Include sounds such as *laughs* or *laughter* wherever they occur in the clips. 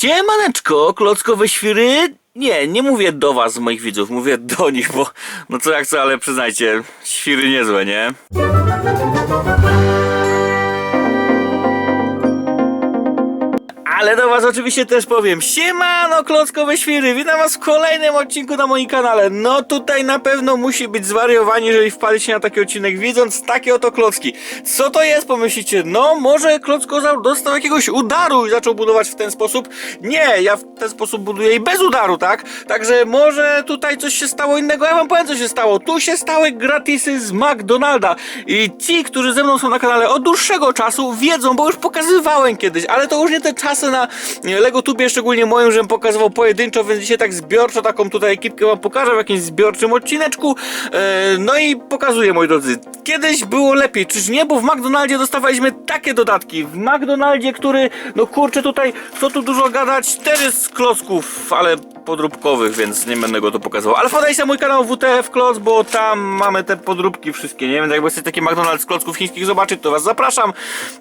Siemaneczko, klockowe świry. Nie, nie mówię do was, moich widzów, mówię do nich, bo no co jak co, ale przyznajcie, świry niezłe, nie? Ale do was oczywiście też powiem. Siemano klockowe świry, witam was w kolejnym odcinku na moim kanale. No tutaj na pewno musi być zwariowani, jeżeli wpalicie na taki odcinek widząc takie oto klocki. Co to jest pomyślicie? No może klockozaur dostał jakiegoś udaru i zaczął budować w ten sposób? Nie, ja w ten sposób buduję i bez udaru, tak? Także może tutaj coś się stało innego, ja wam powiem co się stało. Tu się stały gratisy z McDonalda. I ci, którzy ze mną są na kanale od dłuższego czasu wiedzą, bo już pokazywałem kiedyś Ale to już nie te czasy na e, LegoTubie, szczególnie moim, żebym pokazywał pojedynczo, więc dzisiaj tak zbiorczo taką tutaj ekipkę wam pokażę w jakimś zbiorczym odcineczku. E, no i pokazuję, moi drodzy. Kiedyś było lepiej, czyż nie? Bo w McDonaldzie dostawaliśmy takie dodatki. W McDonaldzie, który, no kurczę tutaj, co tu dużo gadać, cztery z klocków, ale podróbkowych, więc nie będę go tu pokazywał. Ale wpadajcie na mój kanał WTF Kloc, bo tam mamy te podróbki wszystkie, nie wiem, jakby chcecie taki McDonald's klocków chińskich zobaczyć, to was zapraszam.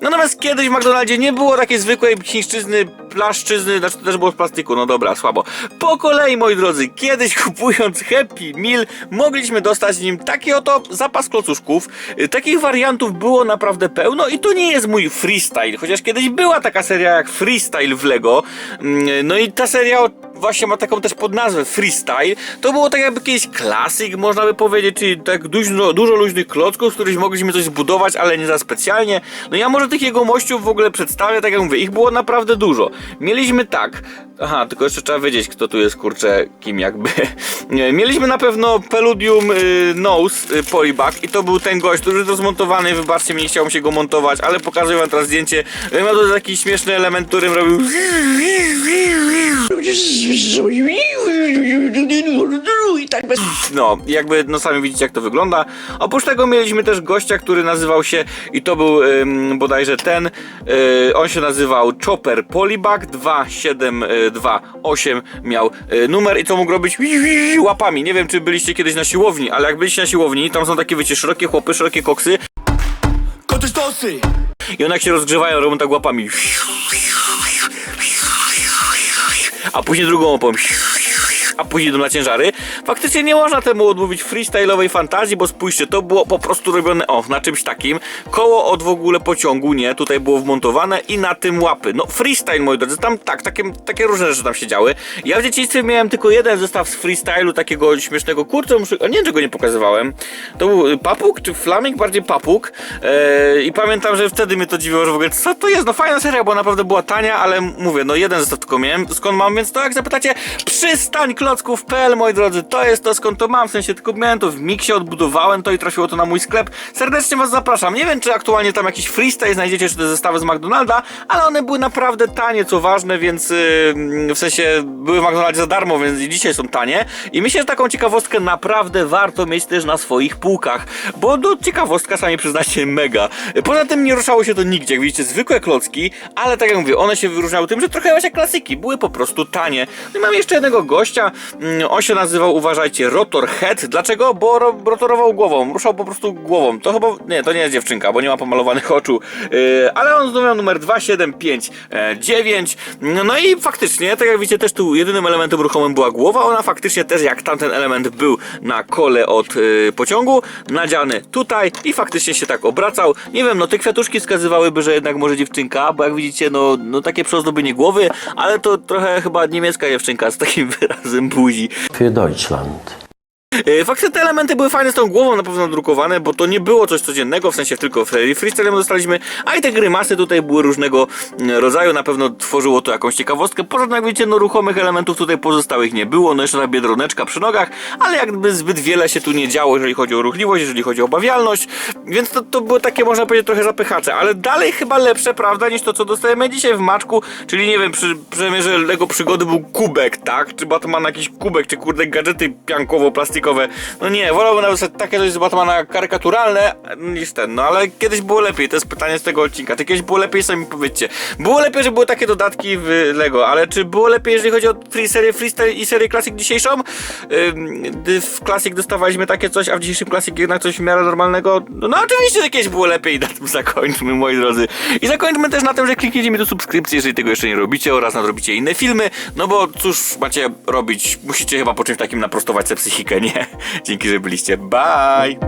Natomiast kiedyś w McDonaldzie nie było takiej zwykłej chińszczyzny, plaszczyzny, znaczy to też było z plastiku, no dobra, słabo. Po kolei, moi drodzy, kiedyś *laughs* kupując Happy Meal, mogliśmy dostać z nim taki oto zapas klocuszków. Takich wariantów było naprawdę pełno i to nie jest mój freestyle, chociaż kiedyś była taka seria jak Freestyle w Lego. Mm, No i ta seria właśnie ma taką też podnazwę freestyle. To było tak jakby jakiś klasyk, można by powiedzieć, czyli tak dużo, dużo luźnych klocków, z których mogliśmy coś zbudować, ale nie za specjalnie. No ja może tych jego mościów w ogóle przedstawię, tak jak mówię, ich było naprawdę dużo. Mieliśmy tak, aha, tylko jeszcze trzeba wiedzieć, kto tu jest, kurczę, kim jakby. *laughs* Mieliśmy na pewno Peludium y, Nose y, Polybag i to był ten gość, który jest rozmontowany, wybaczcie mi, nie chciało mi się go montować, ale pokazuję wam teraz zdjęcie. Miał to taki śmieszny element, którym robił I tak bez... No, jakby, no sami widzicie jak to wygląda. Oprócz tego mieliśmy też gościa, który nazywał się, i to był ym, bodajże ten, y, on się nazywał Chopper Polybag 2728 miał y, numer i to mógł robić łapami. Nie wiem, czy byliście kiedyś na siłowni, ale jak byliście na siłowni, tam są takie, wiecie, szerokie chłopy, szerokie koksy Koty stosy! i one jak się rozgrzewają, robią tak łapami. A później drugą łapą. A później idą na ciężary. Faktycznie nie można temu odmówić freestyle'owej fantazji, bo spójrzcie, to było po prostu robione o, na czymś takim. Koło od w ogóle pociągu, nie, tutaj było wmontowane i na tym łapy. No freestyle, moi drodzy, tam tak, takie, takie różne rzeczy tam się działy. Ja w dzieciństwie miałem tylko jeden zestaw z freestylu, takiego śmiesznego, kurczę, muszę, nie czego nie pokazywałem. To był y, papuk, czy flaming? Bardziej papuk. Eee, I pamiętam, że wtedy mnie to dziwiło, że w ogóle co to jest? No fajna seria, bo naprawdę była tania, ale mówię, no jeden zestaw tylko miałem. Skąd mam? Więc to jak zapytacie, przystań klocków.pl, moi drodzy, to jest to skąd to mam, w sensie tylko miałem to w miksie, odbudowałem to i trafiło to na mój sklep. Serdecznie was zapraszam. Nie wiem, czy aktualnie tam jakiś freestyle znajdziecie, czy te zestawy z McDonalda, ale one były naprawdę tanie, co ważne, więc yy, w sensie były w McDonaldzie za darmo, więc dzisiaj są tanie. I myślę, że taką ciekawostkę naprawdę warto mieć też na swoich półkach, bo no, ciekawostka, sami przyznacie, mega. Poza tym nie ruszało się to nigdzie, jak widzicie, zwykłe klocki, ale tak jak mówię, one się wyróżniały tym, że trochę właśnie klasyki, były po prostu tanie. No i mam jeszcze jednego gościa, on się nazywał, uważajcie, Rotor Head. Dlaczego? Bo ro rotorował głową, ruszał po prostu głową. To chyba, nie, to nie jest dziewczynka, bo nie ma pomalowanych oczu, yy, ale on miał numer 2759. No, no i faktycznie, tak jak widzicie, też tu jedynym elementem ruchomym była głowa. Ona faktycznie też jak tamten element był na kole od yy, pociągu, nadziany tutaj i faktycznie się tak obracał. Nie wiem, no te kwiatuszki wskazywałyby, że jednak może dziewczynka, bo jak widzicie, no, no takie przyozdobienie głowy, ale to trochę chyba niemiecka dziewczynka z takim *laughs* wyrazem buzi. für Deutschland. E, Faktycznie te elementy były fajne z tą głową na pewno drukowane, bo to nie było coś codziennego, w sensie tylko serii freestyle dostaliśmy, a i te grymasy tutaj były różnego mm, rodzaju, na pewno tworzyło to jakąś ciekawostkę. Poza tym, jak widzicie, no ruchomych elementów tutaj pozostałych nie było, no jeszcze ta biedroneczka przy nogach, ale jakby zbyt wiele się tu nie działo, jeżeli chodzi o ruchliwość, jeżeli chodzi o obawialność, więc to, to były takie, można powiedzieć, trochę zapychacze, ale dalej chyba lepsze, prawda, niż to, co dostajemy dzisiaj w maczku, czyli nie wiem, przy premierze Lego Przygody był kubek, tak? Czy Batman jakiś kubek, czy kurde gadżety piankowo-plastikowe, plastikowe. No nie, wolałbym nawet takie coś z Batmana karykaturalne niż ten, no ale kiedyś było lepiej, to jest pytanie z tego odcinka. Czy kiedyś było lepiej, sami powiedzcie. Było lepiej, że były takie dodatki w Lego, ale czy było lepiej, jeżeli chodzi o free serię Freestyle i serię Classic dzisiejszą? Gdy w Classic dostawaliśmy takie coś, a w dzisiejszym Classic jednak coś w miarę normalnego? No, no oczywiście, że kiedyś było lepiej na tym zakończmy, moi drodzy. I zakończmy też na tym, że kliknijcie mi do subskrypcji, jeżeli tego jeszcze nie robicie oraz nadrobicie inne filmy, no bo cóż macie robić? Musicie chyba po czymś takim naprostować sobie psychikę, nie? *laughs* Dzięki, że byliście. Bye!